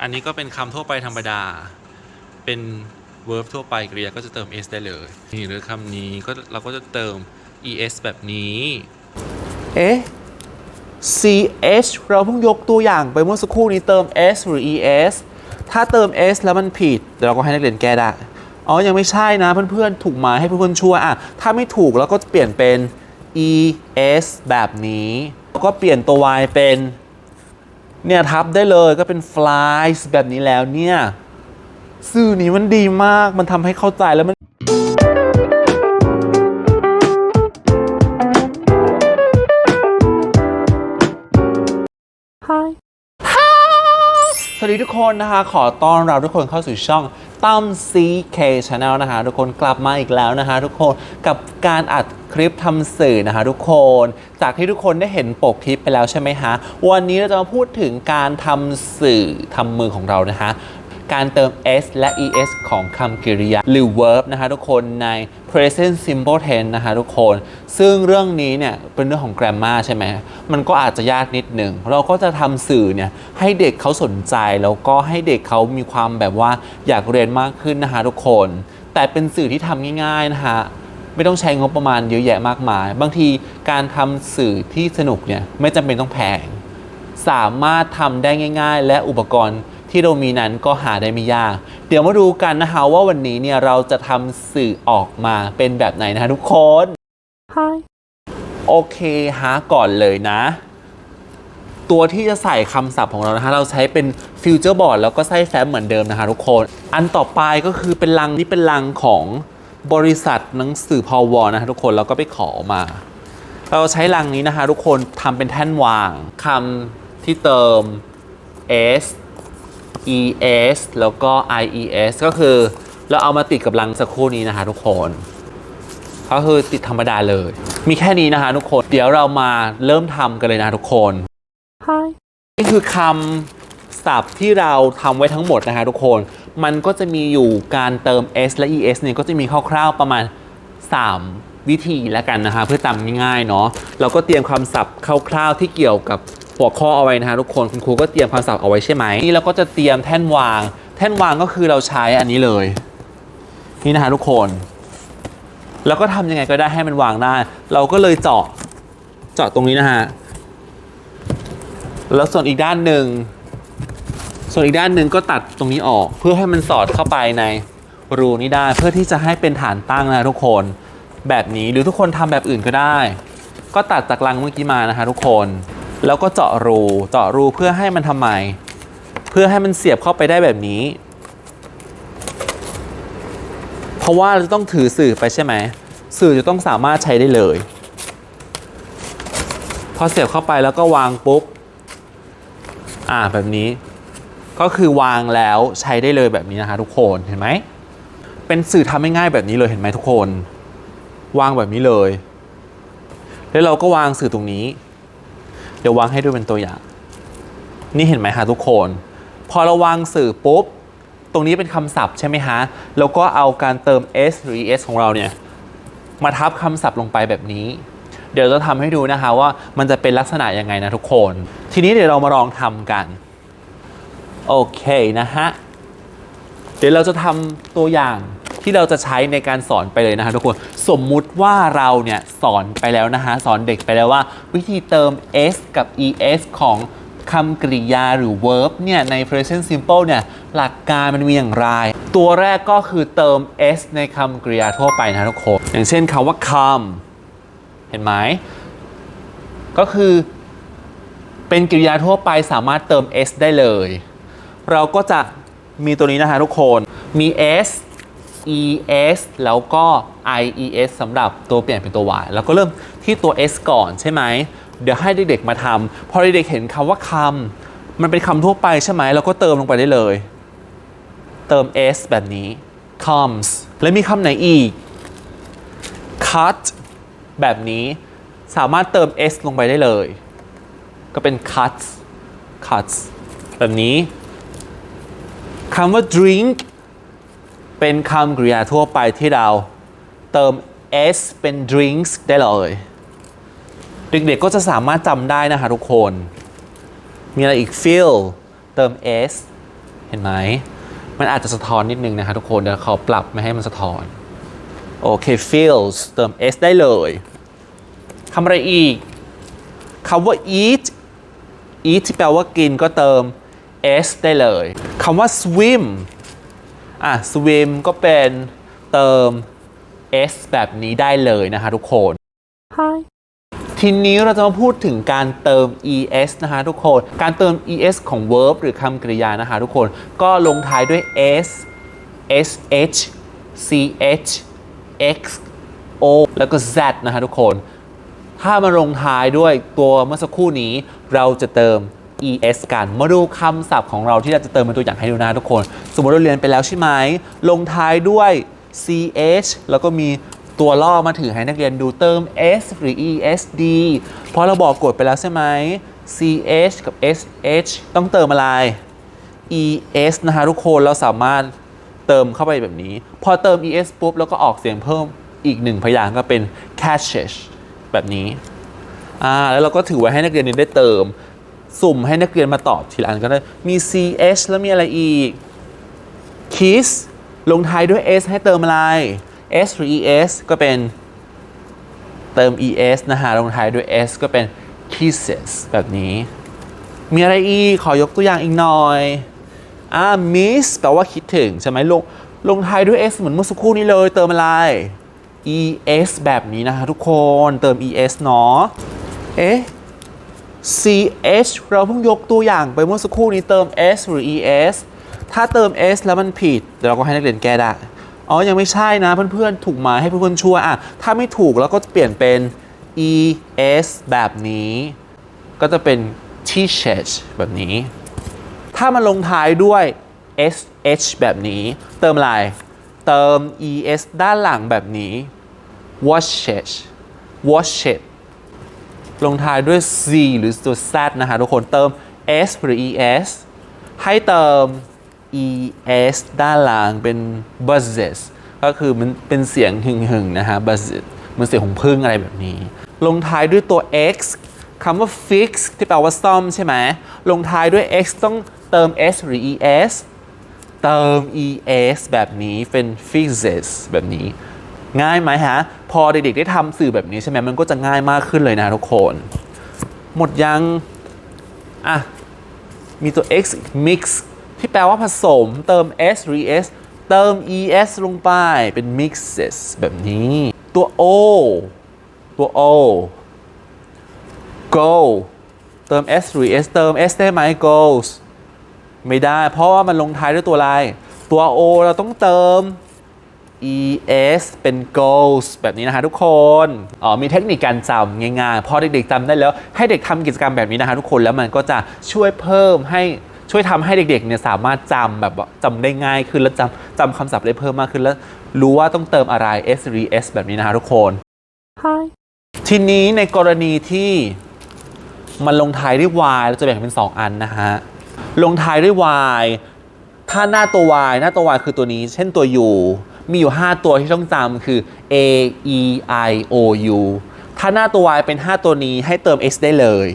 อันนี้ก็เป็นคำทั่วไปธรรมดา เป็น verb ทั่วไปกริยาก็จะเติม s ได้เลย นี่หรือคำนี้ก็เราก็จะเติม es แบบนี้ เอ๊ะ ch เราเพิ่งยกตัวอย่างไปเมื่อสักครู่นี้เติม s หรือ es ถ้าเติม s แล้วมันผิดเดี๋ยวเราก็ให้นักเรียนแก้ได้ อ๋อ ยังไม่ใช่นะเพื่อนๆ ถูกไหมให้เพื่อนๆ ช่วยอะ ถ้าไม่ถูกเราก็เปลี่ยนเป็น es แบบนี้ แล้วก็เปลี่ยนตัว y เป็น เนี่ยทับได้เลยก็เป็นฟลายแบบนี้แล้วเนี่ย สื่อนี้มันดีมากมันทำให้เข้าใจแล้วมัน วัสดีทุกคนนะคะ ขอต้อนรับทุกคนเข้าสู่ช่องตั้ม CK Channel นะคะทุกคนกลับมาอีกแล้วนะคะทุกคนกับการอัดคลิปทำสื่อนะคะทุกคน จากที่ทุกคนได้เห็นปกคลิปไปแล้วใช่ไหมคะวันนี้เราจะมาพูดถึงการทำสื่อทำมือของเรานะคะการเติม s และ es ของคำกริยาหรือ verb นะคะทุกคนใน present simple tense นะคะทุกคน ซึ่งเรื่องนี้เนี่ยเป็นเรื่องของ grammar ใช่ไหม มันก็อาจจะยากนิดหนึ่ง เราก็จะทำสื่อเนี่ยให้เด็กเขาสนใจ แล้วก็ให้เด็กเขามีความแบบว่าอยากเรียนมากขึ้นนะคะทุกคน แต่เป็นสื่อที่ทำง่ายๆนะคะไม่ต้องใช้งบประมาณเยอะแยะมากมาย บางทีการทำสื่อที่สนุกเนี่ยไม่จำเป็นต้องแพง สามารถทำได้ง่าย ๆ และอุปกรณ์ที่เรามีนั้นก็หาได้ไม่ยาก เดี๋ยวมาดูกันนะคะว่าวันนี้เนี่ยเราจะทำสื่อออกมาเป็นแบบไหนนะคะทุกคนโอเคฮะก่อนเลยนะ ตัวที่จะใส่คำศัพท์ของเรานะคะเราใช้เป็นฟิวเจอร์บอร์ดแล้วก็ไส้แฟ้มเหมือนเดิมนะคะทุกคน อันต่อไปก็คือเป็นลังนี่เป็นลังของบริษัทหนังสือพอวอนะคะทุกคนเราก็ไปขอมา เราใช้ลังนี้นะคะทุกคนทำเป็นแท่นวางคำที่เติม s es แล้วก็ ies ก็คือเราเอามาติดกับลังสักครู่นี้นะคะทุกคนก็คือติดธรรมดาเลย มีแค่นี้นะคะทุกคน เดี๋ยวเรามาเริ่มทำกันเลยนะทุกคนนี่คือคำศัพท์ที่เราทำไว้ทั้งหมดนะคะทุกคน มันก็จะมีอยู่การเติม s และ es เนี่ยก็จะมีคร่าวๆประมาณ 3 วิธีแล้วกันนะคะ เพื่อจำง่ายๆเนาะ เราก็เตรียมคำศัพท์คร่าวๆที่เกี่ยวกับ หัวข้อเอาไว้นะคะทุกคนคุณครูก็เตรียมคำศัพท์เอาไว้ใช่ไหมนี่เราก็จะเตรียมแท่นวาง แท่นวางก็คือเราใช้อันนี้เลย นี่นะคะทุกคน แล้วก็ทำยังไงก็ได้ให้มันวางได้ เราก็เลยเจาะเจาะตรงนี้นะฮะแล้วส่วนอีกด้านหนึ่งส่วนอีกด้านหนึ่งก็ตัดตรงนี้ออก เพื่อให้มันสอดเข้าไปในรูนี้ได้เพื่อที่จะให้เป็นฐานตั้งนะทุกคนแบบนี้หรือทุกคนทำแบบอื่นก็ได้ ก็ตัดจากรังเมื่อกี้มานะคะทุกคน แล้วก็เจาะรูเจาะรูเพื่อให้มันทำไม เพื่อให้มันเสียบเข้าไปได้แบบนี้ เพราะว่าเราจะต้องถือสื่อไปใช่ไหมสื่อจะต้องสามารถใช้ได้เลย พอเสียบเข้าไปแล้วก็วางปุ๊บอ่าแบบนี้ ก็คือวางแล้วใช้ได้เลยแบบนี้นะคะทุกคนเห็นไหมเป็นสื่อทำง่ายๆแบบนี้เลยเห็นไหมทุกคน วางแบบนี้เลย แล้วเราก็วางสื่อตรงนี้ เดี๋ยววางให้ดูเป็นตัวอย่าง นี่เห็นไหมคะทุกคน พอเราวางสื่อปุ๊บ ตรงนี้เป็นคำศัพท์ใช่ไหมฮะ แล้วก็เอาการเติม s หรือ es ของเราเนี่ย มาทับคำศัพท์ลงไปแบบนี้ เดี๋ยวจะทำให้ดูนะคะว่ามันจะเป็นลักษณะยังไงนะทุกคน ทีนี้เดี๋ยวเรามาลองทำกัน โอเคนะฮะ เดี๋ยวเราจะทำตัวอย่าง ที่เราจะใช้ในการสอนไปเลยนะคะทุกคน สมมุติว่าเราเนี่ยสอนไปแล้วนะฮะสอนเด็กไปแล้วว่า วิธีเติม s กับ es ของคำกริยาหรือ verb เนี่ยใน present simple เนี่ยหลักการมันมีอย่างไร ตัวแรกก็คือเติม s ในคำกริยาทั่วไปนะทุกคน อย่างเช่นคำว่า come เห็นไหม ก็คือเป็นกริยาทั่วไปสามารถเติม s ได้เลย เราก็จะมีตัวนี้นะคะทุกคน มี s es แล้วก็ ies สำหรับตัวเปลี่ยนเป็นตัว y แล้วก็เริ่มที่ตัว s ก่อนใช่ไหม เดี๋ยวให้เด็กๆมาทำพอเด็กๆเห็นคำว่าคำมันเป็นคำทั่วไปใช่ไหมเราก็เติมลงไปได้เลย เติม s แบบนี้ comes แล้วมีคำไหนอีก cut แบบนี้สามารถเติม s ลงไปได้เลย ก็เป็น cuts cuts แบบนี้คำว่า drink เป็นคำกริยาทั่วไปที่เราเติม s เป็น drinks ได้เลย เด็กๆก็จะสามารถจำได้นะคะทุกคน มีอะไรอีก fill เติม s เห็นไหม มันอาจจะสะท้อนนิดนึงนะคะทุกคนเดี๋ยวเขาปรับไม่ให้มันสะท้อน โอเค feels เติม s ได้เลยคำอะไรอีกคำว่า eat eat ที่แปลว่ากินก็เติม s ได้เลยคำว่า swim อะ swim ก็เป็นเติม s แบบนี้ได้เลยนะคะทุกคนทีนี้เราจะมาพูดถึงการเติม es นะคะทุกคน การเติม es ของ verb หรือคำกริยานะคะทุกคน ก็ลงท้ายด้วย s sh ch x o แล้วก็ z นะคะทุกคน ถ้ามาลงท้ายด้วยตัวเมื่อสักครู่นี้ เราจะเติม es กัน มาดูคำศัพท์ของเราที่เราจะเติมเป็นตัวอย่างให้ดูนะทุกคน สมมติเราเรียนไปแล้วใช่ไหม ลงท้ายด้วย ch แล้วก็มีตัวล่อมาถือให้นักเรียนดูเติม s หรือ esd เพราะเราบอกกฎไปแล้วใช่ไหม ch กับ sh ต้องเติมอะไร es นะคะทุกคนเราสามารถเติมเข้าไปแบบนี้ พอเติม es ปุ๊บ แล้วก็ออกเสียงเพิ่มอีกหนึ่งพยางค์ก็เป็น catches แบบนี้อ่าแล้วเราก็ถือไว้ให้นักเรียนได้เติม สุ่มให้นักเรียนมาตอบทีละอันก็ได้ มี ch แล้วมีอะไรอีก kiss ลงท้ายด้วย s ให้เติมอะไร s หรือ es ก็เป็นเติม es นะฮะ ลงท้ายด้วย s ก็เป็น kisses แบบนี้ มีอะไรอีก ขอยกตัวอย่างอีกหน่อยอ่า miss แปลว่าคิดถึง ใช่ไหมลงลงท้ายด้วย s เหมือนเมื่อสักครู่นี้เลย เติมอะไร es แบบนี้นะคะทุกคน เติม es เนาะ เอ๊ะ ch เราเพิ่งยกตัวอย่างไปเมื่อสักครู่นี้เติม s หรือ es ถ้าเติม s แล้วมันผิด เราก็ให้นักเรียนแก้ได้ อ๋อ ยังไม่ใช่นะเพื่อนๆ ถูกไหมให้เพื่อนๆช่วยอะ ถ้าไม่ถูกเราก็เปลี่ยนเป็น es แบบนี้ ก็จะเป็น teachers แบบนี้ ถ้ามันลงท้ายด้วย sh แบบนี้ เติมอะไร เติม es ด้านหลังแบบนี้ watches watched ลงท้ายด้วย z หรือตัว z นะคะทุกคนเติม s หรือ es ให้เติม es ด้านหลังเป็น buzzes ก็คือมันเป็นเสียงหึ่งๆนะฮะ buzzes มันเสียงของพึ่งอะไรแบบนี้ ลงท้ายด้วยตัว x คำว่า fix ที่แปลว่าซ่อมใช่ไหม ลงท้ายด้วย x ต้องเติม s หรือ es เติม es แบบนี้เป็น fixes แบบนี้ ง่ายไหมฮะ พอเด็กๆได้ทำสื่อแบบนี้ใช่ไหมมันก็จะง่ายมากขึ้นเลยนะทุกคน หมดยัง อะ มีตัว x mix ที่แปลว่าผสมเติม s หรือ es เติม es ลงไปเป็น mixes แบบนี้ ตัว o ตัว o go เติม s หรือ es เติม s ได้ไหม goes ไม่ได้ เพราะว่ามันลงท้ายด้วยตัวอะไร ตัว o เราต้องเติม es เป็น goals แบบนี้นะคะทุกคนอ๋อมีเทคนิคการจำง่ายๆ พอเด็กๆจำได้แล้ว ให้เด็กทำกิจกรรมแบบนี้นะคะทุกคนแล้วมันก็จะช่วยเพิ่มให้ช่วยทำให้เด็กๆเนี่ยสามารถจำแบบว่าจำได้ง่ายขึ้น แล้วจำจำคำศัพท์ได้เพิ่มมากขึ้น แล้วรู้ว่าต้องเติมอะไร s หรือ s แบบนี้นะคะทุกคนทีนี้ในกรณีที่มันลงท้ายด้วย y เราจะแบ่งเป็น 2 อันนะฮะ ลงท้ายด้วย y ถ้าหน้าตัว y หน้าตัว y คือตัวนี้ เช่นตัว u มีอยู่ 5 ตัวที่ต้องจำคือ a e i o u ถ้าหน้าตัว y เป็น 5 ตัวนี้ให้เติม s ได้เลย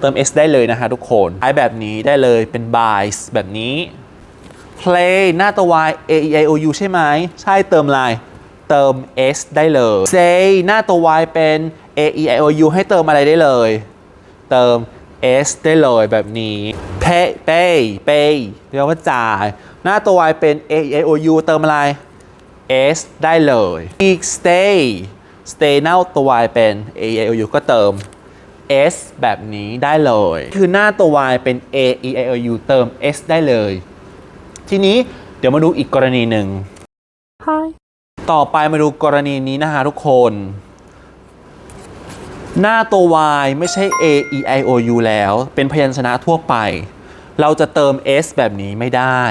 เติม s ได้เลยนะคะทุกคนไอแบบนี้ได้เลยเป็น bys แบบนี้ play หน้าตัว y a e i o u ใช่ไหม ใช่เติมอะไรเติม s ได้เลย say หน้าตัว y เป็น a e i o u ให้เติมอะไรได้เลย เติม s ได้เลยแบบนี้ pay pay pay เรียกว่าจ่าย หน้าตัว y เป็น a e i o u เติมอะไร s ได้เลย อีก stay stay หน้าตัว y เป็น a e i o u ก็เติม s แบบนี้ได้เลย คือหน้าตัว y เป็น a e i o u เติม s ได้เลย ทีนี้เดี๋ยวมาดูอีกกรณีหนึ่งต่อไปมาดูกรณีนี้นะคะทุกคน หน้าตัว y ไม่ใช่ a e i o u แล้ว เป็นพยัญชนะทั่วไป เราจะเติม s แบบนี้ไม่ได้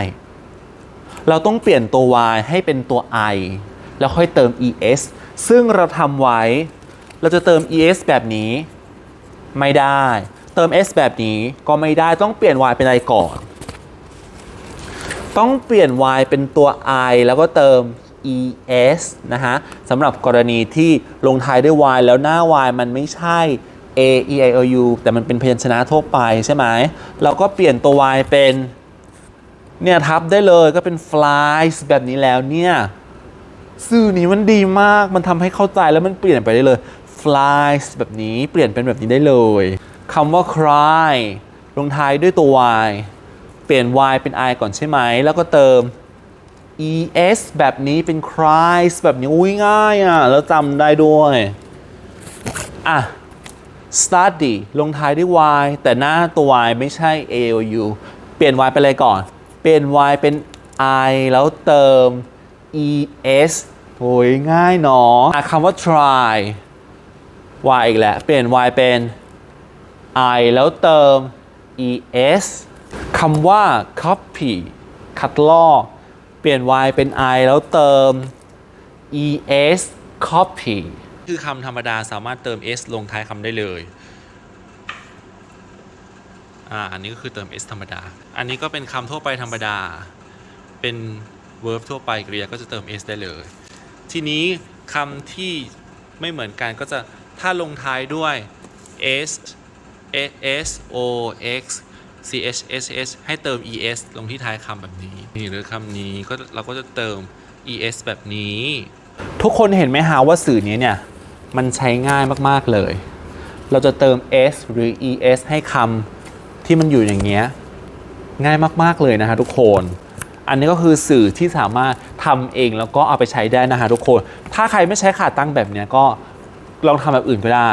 เราต้องเปลี่ยนตัว y ให้เป็นตัว i แล้วค่อยเติม es ซึ่งเราทำไว้ เราจะเติม es แบบนี้ ไม่ได้ เติม s แบบนี้ก็ไม่ได้ต้องเปลี่ยน y เป็นอะไรก่อน ต้องเปลี่ยน y เป็นตัว i แล้วก็เติม es นะฮะสำหรับกรณีที่ลงท้ายด้วย y แล้วหน้า y มันไม่ใช่ a e i o u แต่มันเป็นพยัญชนะทั่วไปใช่ไหม เราก็เปลี่ยนตัว y เป็นเนี่ยทับได้เลยก็เป็น flies แบบนี้แล้วเนี่ย สื่อนี้มันดีมากมันทำให้เข้าใจแล้วมันเปลี่ยนไปได้เลย flies แบบนี้เปลี่ยนเป็นแบบนี้ได้เลยคำว่า cry ลงท้ายด้วยตัว y เปลี่ยน y เป็น i ก่อนใช่ไหม แล้วก็เติม es แบบนี้เป็น cries แบบนี้อุ้ยง่ายอะ แล้วจำได้ด้วย อะ study ลงท้ายด้วย y แต่หน้าตัว y ไม่ใช่ a o u เปลี่ยน y ไปเลยก่อน เปลี่ยน y เป็น i แล้วเติม es โอ้ยง่ายเนาะอะคำว่า try y อีกแล้ว เปลี่ยน y เป็น i แล้วเติม es คำว่า copy คัดลอก ปลี่ยน y เป็น i แล้วเติม es copy คือคำธรรมดาสามารถเติม s ลงท้ายคำได้เลยอ่าอันนี้ก็คือเติม s ธรรมดา อันนี้ก็เป็นคำทั่วไปธรรมดา เป็น verb ทั่วไปกริยาก็จะเติม s ได้เลย ทีนี้คำที่ไม่เหมือนกันก็จะถ้าลงท้ายด้วย s s o x c h s s ให้เติม es ลงที่ท้ายคำแบบนี้ นี่หรือคำนี้ก็เราก็จะเติม es แบบนี้ ทุกคนเห็นไหมฮะว่าสื่อนี้เนี่ย มันใช้ง่ายมาก ๆ เลย เราจะเติม s หรือ es ให้คำที่มันอยู่อย่างเงี้ย ง่ายมาก ๆ เลยนะฮะทุกคน อันนี้ก็คือสื่อที่สามารถทำเองแล้วก็เอาไปใช้ได้นะฮะทุกคน ถ้าใครไม่ใช้ขาตั้งแบบเนี้ยก็ลองทำแบบอื่นก็ได้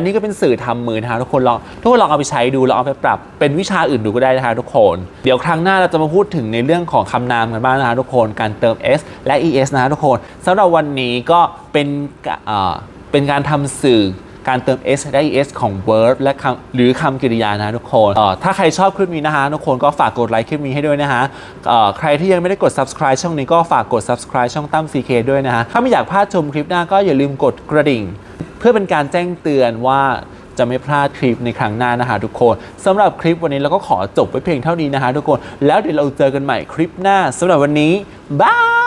อันนี้ก็เป็นสื่อทำมือนะคะทุกคนลองทุกคนลองเอาไปใช้ดูลองเอาไปปรับเป็นวิชาอื่นดูก็ได้นะคะทุกคน เดี๋ยวครั้งหน้าเราจะมาพูดถึงในเรื่องของคำนามกันบ้างนะคะทุกคนการเติม s และ es นะคะทุกคนสำหรับวันนี้ก็เป็นกะเอ่อเป็นการทำสื่อการเติม s และ es ของ verb และคำหรือคำกริยานะทุกคนถ้าใครชอบคลิปนี้นะคะทุกคนก็ฝากกดไลค์คลิปนี้ให้ด้วยนะคะใครที่ยังไม่ได้กด subscribe ช่องนี้ก็ฝากกด subscribe ช่องตั้ม CK ด้วยนะคะถ้าไม่อยากพลาดชมคลิปหน้าก็อย่าลืมกดกระดิ่ง เพื่อเป็นการแจ้งเตือนว่าจะไม่พลาดคลิปในครั้งหน้านะคะทุกคนสำหรับคลิปวันนี้เราก็ขอจบไว้เพียงเท่านี้นะคะทุกคน แล้วเดี๋ยวเราเจอกันใหม่คลิปหน้าสำหรับวันนี้บาย